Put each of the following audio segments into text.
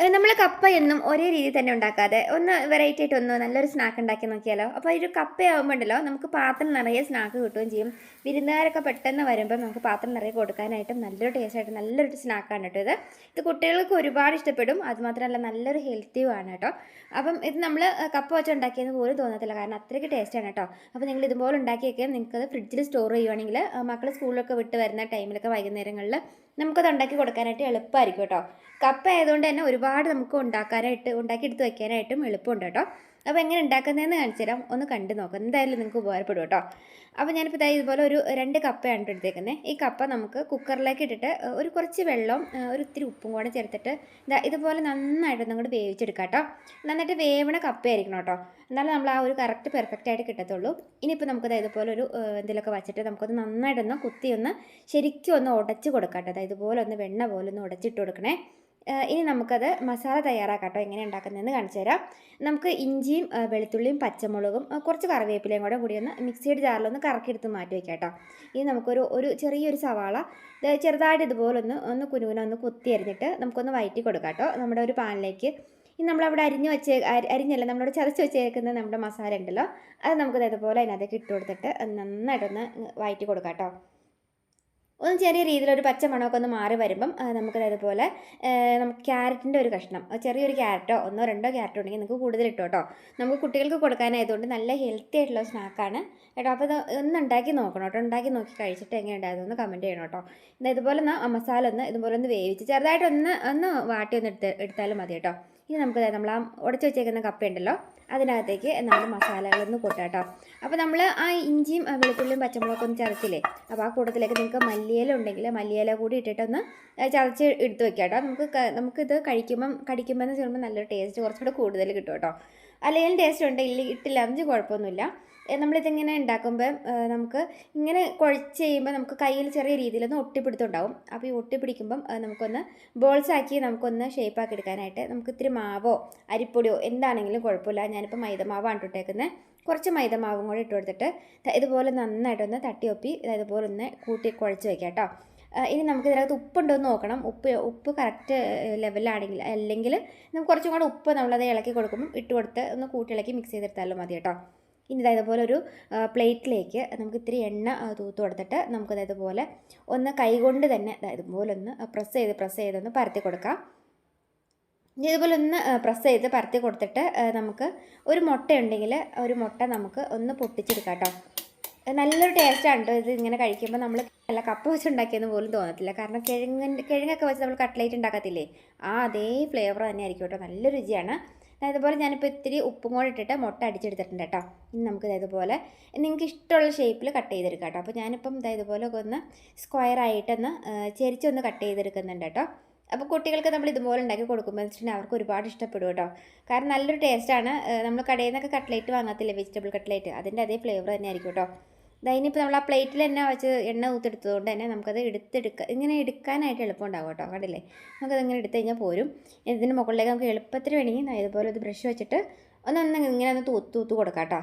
നമ്മൾ കപ്പ എന്നും ഒരേ രീതി തന്നെ ഉണ്ടാക്കാതെ ഒന്ന് വെറൈറ്റി ആയിട്ട് ഒന്ന് നല്ലൊരു സ്നാക്ക് ഉണ്ടാക്കി നോക്കിയാലോ? അപ്പോൾ ഒരു കപ്പയാകുമ്പോൾ ഉണ്ടല്ലോ നമുക്ക് പാത്രം നിറയെ സ്നാക്ക് കിട്ടുകയും ചെയ്യും. വിരുന്നുകാരൊക്കെ പെട്ടെന്ന് വരുമ്പോൾ നമുക്ക് പാത്രം നിറയെ കൊടുക്കാനായിട്ടും നല്ലൊരു ടേസ്റ്റായിട്ട് നല്ലൊരു സ്നാക്കാണ് കേട്ടോ ഇത്. ഇത് കുട്ടികൾക്ക് ഒരുപാട് ഇഷ്ടപ്പെടും. അതുമാത്രമല്ല നല്ലൊരു ഹെൽത്തിയുമാണ് കേട്ടോ. അപ്പം ഇത് നമ്മൾ കപ്പ വെച്ച് ഉണ്ടാക്കിയെന്ന് പോലും തോന്നത്തില്ല. കാരണം അത്രയ്ക്ക് ടേസ്റ്റാണ് കേട്ടോ. അപ്പോൾ നിങ്ങൾ ഇതുപോലെ ഉണ്ടാക്കിയൊക്കെ. നിങ്ങൾക്കത് ഫ്രിഡ്ജിൽ സ്റ്റോർ ചെയ്യുവാണെങ്കിൽ മക്കൾ സ്കൂളിലൊക്കെ വിട്ട് വരുന്ന ടൈമിലൊക്കെ വൈകുന്നേരങ്ങളിൽ നമുക്കത് ഉണ്ടാക്കി കൊടുക്കാനായിട്ട് എളുപ്പമായിരിക്കും കേട്ടോ. കപ്പ ആയതുകൊണ്ട് തന്നെ ഒരുപാട് നമുക്ക് ഉണ്ടാക്കാനായിട്ട് ഉണ്ടാക്കിയെടുത്ത് വയ്ക്കാനായിട്ടും എളുപ്പമുണ്ട് കേട്ടോ. അപ്പോൾ എങ്ങനെ ഉണ്ടാക്കുന്നതെന്ന് കാണിച്ചു തരാം. ഒന്ന് കണ്ടു നോക്കാം. എന്തായാലും നിങ്ങൾക്ക് ഉപകാരപ്പെടും കേട്ടോ. അപ്പോൾ ഞാനിപ്പോൾ ഇതായി ഇതുപോലെ ഒരു രണ്ട് കപ്പയാണ് എടുത്തേക്കുന്നത്. ഈ കപ്പ നമുക്ക് കുക്കറിലേക്ക് ഇട്ടിട്ട് ഒരു കുറച്ച് വെള്ളം ഒരു ഇത്തിരി ഉപ്പും കൂടെ ചേർത്തിട്ട് ഇതാ ഇതുപോലെ നന്നായിട്ട് അങ്ങോട്ട് വേവിച്ചെടുക്കാം കേട്ടോ. നന്നായിട്ട് വേവണ കപ്പയായിരിക്കണം കേട്ടോ. എന്നാലും നമ്മൾ ആ ഒരു കറക്റ്റ് പെർഫെക്റ്റ് ആയിട്ട് കിട്ടത്തുള്ളൂ. ഇനിയിപ്പോൾ നമുക്കത് ഇതുപോലെ ഒരു എന്തെങ്കിലുമൊക്കെ വച്ചിട്ട് നമുക്കൊന്ന് നന്നായിട്ടൊന്ന് കുത്തി ഒന്ന് ശരിക്കും ഒന്ന് ഉടച്ച് കൊടുക്കാം കേട്ടോ. അതായത് ഇതുപോലെ ഒന്ന് വെണ്ണ പോലെ ഒന്ന് ഉടച്ചിട്ട് കൊടുക്കണേ. ഇനി നമുക്കത് മസാല തയ്യാറാക്കാട്ടോ. എങ്ങനെ ഉണ്ടാക്കുന്നതെന്ന് കാണിച്ചു തരാം. നമുക്ക് ഇഞ്ചിയും വെളുത്തുള്ളിയും പച്ചമുളകും കുറച്ച് കറിവേപ്പിലയും കൂടെ കൂടി ഒന്ന് മിക്സിയുടെ ജാറിലൊന്ന് കറക്കിയെടുത്ത് മാറ്റി വയ്ക്കാം കേട്ടോ ഇനി നമുക്കൊരു ഒരു ചെറിയൊരു സവാള ചെറുതായിട്ട് ഇതുപോലെ ഒന്ന് ഒന്ന് കുനുകുന ഒന്ന് കുത്തി അരിഞ്ഞിട്ട് നമുക്കൊന്ന് വയറ്റി കൊടുക്കാം കേട്ടോ നമ്മുടെ ഒരു പാനിലേക്ക്. ഇനി നമ്മളവിടെ അരിഞ്ഞ് വെച്ച് അരിഞ്ഞല്ല നമ്മളോട് ചതച്ച് വെച്ചേക്കുന്ന നമ്മുടെ മസാല ഉണ്ടല്ലോ അത് നമുക്കത് ഇതുപോലെ അതിനകത്തേക്ക് ഇട്ട് കൊടുത്തിട്ട് നന്നായിട്ടൊന്ന് വയറ്റി കൊടുക്കാം കേട്ടോ ഒന്ന് ചെറിയ രീതിയിൽ ഒരു പച്ച മണമൊക്കെ ഒന്ന് മാറി വരുമ്പം നമുക്ക് അതുപോലെ നമുക്ക് ക്യാരറ്റിന്റെ ഒരു കഷ്ണം ചെറിയൊരു ക്യാരറ്റോ ഒന്നോ രണ്ടോ ക്യാരറ്റോ ഉണ്ടെങ്കിൽ നിങ്ങൾക്ക് കൂടുതൽ ഇട്ടോ കേട്ടോ. നമുക്ക് കുട്ടികൾക്ക് കൊടുക്കാനായതുകൊണ്ട് നല്ല ഹെൽത്തി ആയിട്ടുള്ള സ്നാക്കാണ് കേട്ടോ. അപ്പോൾ ഇത് ഒന്ന് ഉണ്ടാക്കി നോക്കണം കേട്ടോ. ഉണ്ടാക്കി നോക്കി കഴിച്ചിട്ട് എങ്ങനെ ഉണ്ടായതെന്ന് കമന്റ് ചെയ്യണം കേട്ടോ. ഇതുപോലെ ഒന്ന് മസാല ഒന്ന് ഇതുപോലെ ഒന്ന് വേവിച്ച് ചെറുതായിട്ടൊന്ന് ഒന്ന് വാട്ടി ഒന്ന് എടുത്ത് എടുത്താലും മതി കേട്ടോ. ഇനി നമുക്ക് നമ്മൾ ആ ഉടച്ച് വെച്ചേക്കുന്ന കപ്പയുണ്ടല്ലോ അതിനകത്തേക്ക് നമ്മൾ മസാലകളൊന്ന് കൂട്ടാം കേട്ടോ. അപ്പോൾ നമ്മൾ ആ ഇഞ്ചിയും വെളുത്തുള്ളിയും പച്ചമുളകൊക്കെ ഒന്ന് ചതച്ചില്ലേ അപ്പോൾ ആ കൂട്ടത്തിലേക്ക് നിങ്ങൾക്ക് മല്ലിയില ഉണ്ടെങ്കിൽ മല്ലിയില കൂടി ഇട്ടിട്ടൊന്ന് ചതച്ച് എടുത്ത് വെക്കാം കേട്ടോ. നമുക്ക് നമുക്കിത് കഴിക്കുമ്പം കടിക്കുമ്പോൾ എന്ന് പറയുമ്പോൾ നല്ലൊരു ടേസ്റ്റ് കുറച്ചുകൂടെ കൂടുതൽ കിട്ടും കേട്ടോ. അല്ലെങ്കിൽ ടേസ്റ്റ് ഉണ്ട്. ഇല്ല ഇട്ടില്ല. എന്ന് കുഴപ്പമൊന്നുമില്ല. നമ്മളിതിങ്ങനെ ഉണ്ടാക്കുമ്പോൾ നമുക്ക് ഇങ്ങനെ കുഴച്ച് ചെയ്യുമ്പോൾ നമുക്ക് കയ്യിൽ ചെറിയ രീതിയിലൊന്ന് ഒട്ടിപ്പിടുത്തുണ്ടാവും അപ്പോൾ ഈ ഒട്ടിപ്പിടിക്കുമ്പം നമുക്കൊന്ന് ബോൾസ് ആക്കി നമുക്കൊന്ന് ഷേപ്പ് ആക്കി എടുക്കാനായിട്ട് നമുക്ക് ഇത്തിരി മാവോ അരിപ്പൊടിയോ എന്താണെങ്കിലും കുഴപ്പമില്ല. ഞാനിപ്പോൾ മൈദമാവാണ് ഇട്ടേക്കുന്നത് കുറച്ച് മൈദമാവും കൂടി ഇട്ട് കൊടുത്തിട്ട് ഇതുപോലെ നന്നായിട്ടൊന്ന് തട്ടിയൊപ്പി ഇതുപോലെ ഒന്ന് കൂട്ടി കുഴച്ച് വയ്ക്കാം കേട്ടോ ഇനി നമുക്ക് ഇതിനകത്ത് ഉപ്പുണ്ടോ എന്ന് നോക്കണം. ഉപ്പ് ഉപ്പ് കറക്റ്റ് ലെവലാണെങ്കിൽ അല്ലെങ്കിൽ നമുക്ക് കുറച്ചും കൂടെ ഉപ്പ് നമ്മളത് ഇളക്കി കൊടുക്കുമ്പോൾ ഇട്ട് കൊടുത്ത് ഒന്ന് കൂട്ടി ഇളക്കി മിക്സ് ചെയ്തെടുത്താലും മതി കേട്ടോ. ഇനി ഇതേപോലെ ഒരു പ്ലേറ്റിലേക്ക് നമുക്ക് ഇത്തിരി എണ്ണ തൂത്ത് കൊടുത്തിട്ട് നമുക്കത് ഇതുപോലെ ഒന്ന് കൈകൊണ്ട് തന്നെ അതായത് പോലെ ഒന്ന് പ്രസ് ചെയ്ത് പ്രസ് ചെയ്തൊന്ന് പരത്തി കൊടുക്കാം. ഇനി ഇതുപോലെ ഒന്ന് പ്രസ് ചെയ്ത് പരത്തി കൊടുത്തിട്ട് നമുക്ക് ഒരു മുട്ട ഉണ്ടെങ്കിൽ ഒരു മുട്ട നമുക്ക് ഒന്ന് പൊട്ടിച്ചെടുക്കാം കേട്ടോ. നല്ലൊരു ടേസ്റ്റാണ് കേട്ടോ ഇത് ഇങ്ങനെ കഴിക്കുമ്പോൾ നമ്മൾ നല്ല കപ്പ വെച്ച് ഉണ്ടാക്കിയെന്ന് പോലും തോന്നത്തില്ല. കാരണം കിഴങ്ങിന്റെ കിഴങ്ങൊക്കെ വെച്ച് നമ്മൾ കട്ട്ലേറ്റ് ഉണ്ടാക്കത്തില്ലേ? ആ അതേ ഫ്ലേവർ തന്നെ ആയിരിക്കും കേട്ടോ നല്ല രുചിയാണ്. ഇതുപോലെ ഞാനിപ്പോൾ ഇത്തിരി ഉപ്പും കൂടെ ഇട്ടിട്ട് മുട്ട അടിച്ചെടുത്തിട്ടുണ്ട് കേട്ടോ ഇനി നമുക്ക് ഇതേപോലെ നിങ്ങൾക്ക് ഇഷ്ടമുള്ള ഷേപ്പിൽ കട്ട് ചെയ്തെടുക്കാം കേട്ടോ അപ്പോൾ ഞാനിപ്പം ഇതേപോലെ ഒന്ന് സ്ക്വയർ ആയിട്ടൊന്ന് ചെരിച്ചൊന്ന് കട്ട് ചെയ്തെടുക്കുന്നുണ്ട് കേട്ടോ അപ്പോൾ കുട്ടികൾക്ക് നമ്മൾ ഇതുപോലെ ഉണ്ടാക്കി കൊടുക്കുമ്പോൾ വെച്ചിട്ടുണ്ടെങ്കിൽ അവർക്ക് ഒരുപാട് ഇഷ്ടപ്പെടും കേട്ടോ കാരണം നല്ലൊരു ടേസ്റ്റാണ് നമ്മൾ കടയിൽ നിന്നൊക്കെ കട്ട്ലേറ്റ് വാങ്ങത്തില്ലേ? വെജിറ്റബിൾ കട്ട്ലേറ്റ് അതിന്റെ അതേ ഫ്ലേവർ തന്നെ ആയിരിക്കും കേട്ടോ ഇനിയിപ്പോൾ നമ്മൾ ആ പ്ലേറ്റിൽ തന്നെ വെച്ച് എണ്ണ ഊത്തെടുത്തതുകൊണ്ട് തന്നെ നമുക്കത് എടുത്തെടുക്കുക ഇങ്ങനെ എടുക്കാനായിട്ട് എളുപ്പം ഉണ്ടാകും കേട്ടോ കണ്ടില്ലേ? നമുക്കത് ഇങ്ങനെ എടുത്തു കഴിഞ്ഞാൽ പോരും. ഇതിന് മുകളിലേക്ക് നമുക്ക് എളുപ്പത്തിന് വേണമെങ്കിൽ ഇതുപോലെ ഒരു ബ്രഷ് വെച്ചിട്ട് ഒന്ന് ഇങ്ങനെ ഒന്ന് തൂത്ത് തൂത്ത് കൊടുക്കാം കേട്ടോ.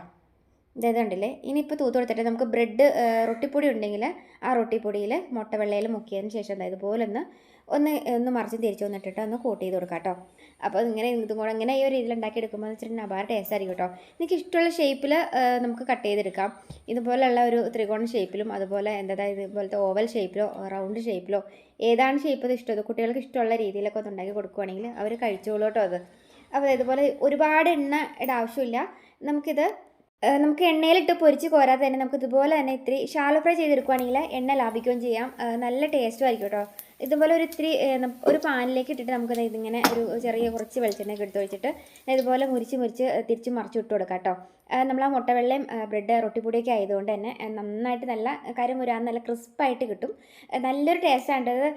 ഇതേത് കണ്ടില്ലേ ഇനിയിപ്പോൾ തൂത്ത് കൊടുത്തിട്ട് നമുക്ക് ബ്രെഡ് റൊട്ടിപ്പൊടി ഉണ്ടെങ്കിൽ ആ റൊട്ടിപ്പൊടിയിൽ മുട്ട വെള്ളയിൽ മുക്കിയതിന് ശേഷം അതായത് പോലെ ഒന്ന് ഒന്ന് ഒന്ന് മറിച്ച് തിരിച്ചു വന്നിട്ടിട്ട് ഒന്ന് കോട്ട് ചെയ്ത് കൊടുക്കാം കേട്ടോ. അപ്പോൾ ഇങ്ങനെ ഇതും കൂടെ ഇങ്ങനെ ഈ ഒരു രീതിയിൽ ഉണ്ടാക്കി എടുക്കുമ്പോൾ എന്ന് വെച്ചിട്ടുണ്ടെങ്കിൽ അപാര ടേസ്റ്റ് ആയിരിക്കും കേട്ടോ. എനിക്ക് ഇഷ്ടമുള്ള ഷേപ്പിൽ നമുക്ക് കട്ട് ചെയ്തെടുക്കാം. ഇതുപോലെയുള്ള ഒരു ത്രികോണ ഷേപ്പിലും അതുപോലെ എന്താ ഇതുപോലത്തെ ഓവൽ ഷേപ്പിലോ റൗണ്ട് ഷേപ്പിലോ ഏതാണ് ഷേപ്പ് അത് ഇഷ്ടം? കുട്ടികൾക്ക് ഇഷ്ടമുള്ള രീതിയിലൊക്കെ ഒന്ന് ഉണ്ടാക്കി കൊടുക്കുവാണെങ്കിൽ അവർ കഴിച്ചോളൂ കേട്ടോ അത്. അപ്പോൾ ഇതുപോലെ ഒരുപാട് എണ്ണയുടെ ആവശ്യമില്ല നമുക്കിത് നമുക്ക് എണ്ണയിലിട്ട് പൊരിച്ച് കോരാതെ തന്നെ നമുക്ക് ഇതുപോലെ തന്നെ ഇത്തിരി ഷാലോ ഫ്രൈ ചെയ്തെടുക്കുവാണെങ്കിൽ എണ്ണ ലാഭിക്കുകയും ചെയ്യാം. നല്ല ടേസ്റ്റും ആയിരിക്കും കേട്ടോ. ഇതുപോലെ ഒരു ഇത്തിരി ഒരു പാനിലേക്ക് ഇട്ടിട്ട് നമുക്ക് ഇതിങ്ങനെ ഒരു ചെറിയ കുറച്ച് വെളിച്ചെണ്ണയൊക്കെ എടുത്ത് വെച്ചിട്ട് ഇതുപോലെ മുറിച്ച് മുറിച്ച് തിരിച്ച് മറിച്ച് ഇട്ട് കൊടുക്കാം കേട്ടോ. നമ്മൾ ആ മുട്ട വെള്ളയും ബ്രെഡ് റൊട്ടിപ്പൊടിയൊക്കെ ആയതുകൊണ്ട് തന്നെ നന്നായിട്ട് നല്ല കരുമുരാൻ നല്ല ക്രിസ്പായിട്ട് കിട്ടും. നല്ലൊരു ടേസ്റ്റാണ് അത്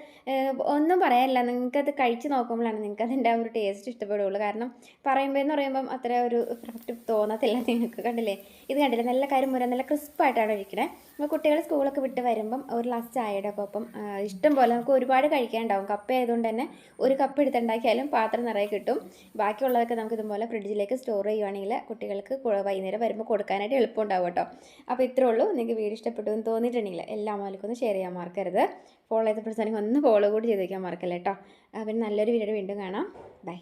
ഒന്നും പറയാനില്ല. നിങ്ങൾക്കത് കഴിച്ച് നോക്കുമ്പോഴാണ് നിങ്ങൾക്ക് അതിന്റെ ആ ഒരു ടേസ്റ്റ് ഇഷ്ടപ്പെടുകയുള്ളൂ കാരണം പറയുമ്പോൾ എന്ന് പറയുമ്പം അത്ര ഒരു പെർഫെക്റ്റ് തോന്നത്തില്ല. നിങ്ങൾക്ക് കണ്ടില്ലേ? ഇത് കണ്ടില്ലേ? നല്ല കരുമുര നല്ല ക്രിസ്പായിട്ടാണ് ഇരിക്കണേ നമ്മൾ കുട്ടികൾ സ്കൂളൊക്കെ വിട്ട് വരുമ്പം ഒരു ഗ്ലാസ് ചായയുടെ ഒപ്പം ഇഷ്ടം പോലെ നമുക്ക് ഒരുപാട് കഴിക്കാനുണ്ടാവും. കപ്പ ആയതുകൊണ്ട് തന്നെ ഒരു കപ്പ് എടുത്തുണ്ടാക്കിയാലും പാത്രം നിറയെ കിട്ടും. ബാക്കിയുള്ളതൊക്കെ നമുക്ക് ഇതുപോലെ ഫ്രിഡ്ജിലേക്ക് സ്റ്റോർ ചെയ്യുവാണെങ്കിൽ കുട്ടികൾക്ക് വൈകുന്നേരം വരുമ്പോൾ കൊടുക്കാനായിട്ട് എളുപ്പമുണ്ടാവും കേട്ടോ. അപ്പോൾ ഇത്രേ ഉള്ളൂ. നിങ്ങൾക്ക് വീഡിയോ ഇഷ്ടപ്പെട്ടു എന്ന് തോന്നിയിട്ടുണ്ടെങ്കിൽ എല്ലാ മാലിക്കൊന്ന് ഷെയർ ചെയ്യാൻ മറക്കരുത്. ഫോളോ ചെയ്ത പ്രധാനം ഒന്ന് ഫോളോ കൂടി ചെയ്തേക്കാൻ മറക്കല്ലേ കേട്ടോ. പിന്നെ നല്ലൊരു വീഡിയോ വീണ്ടും കാണാം. ബൈ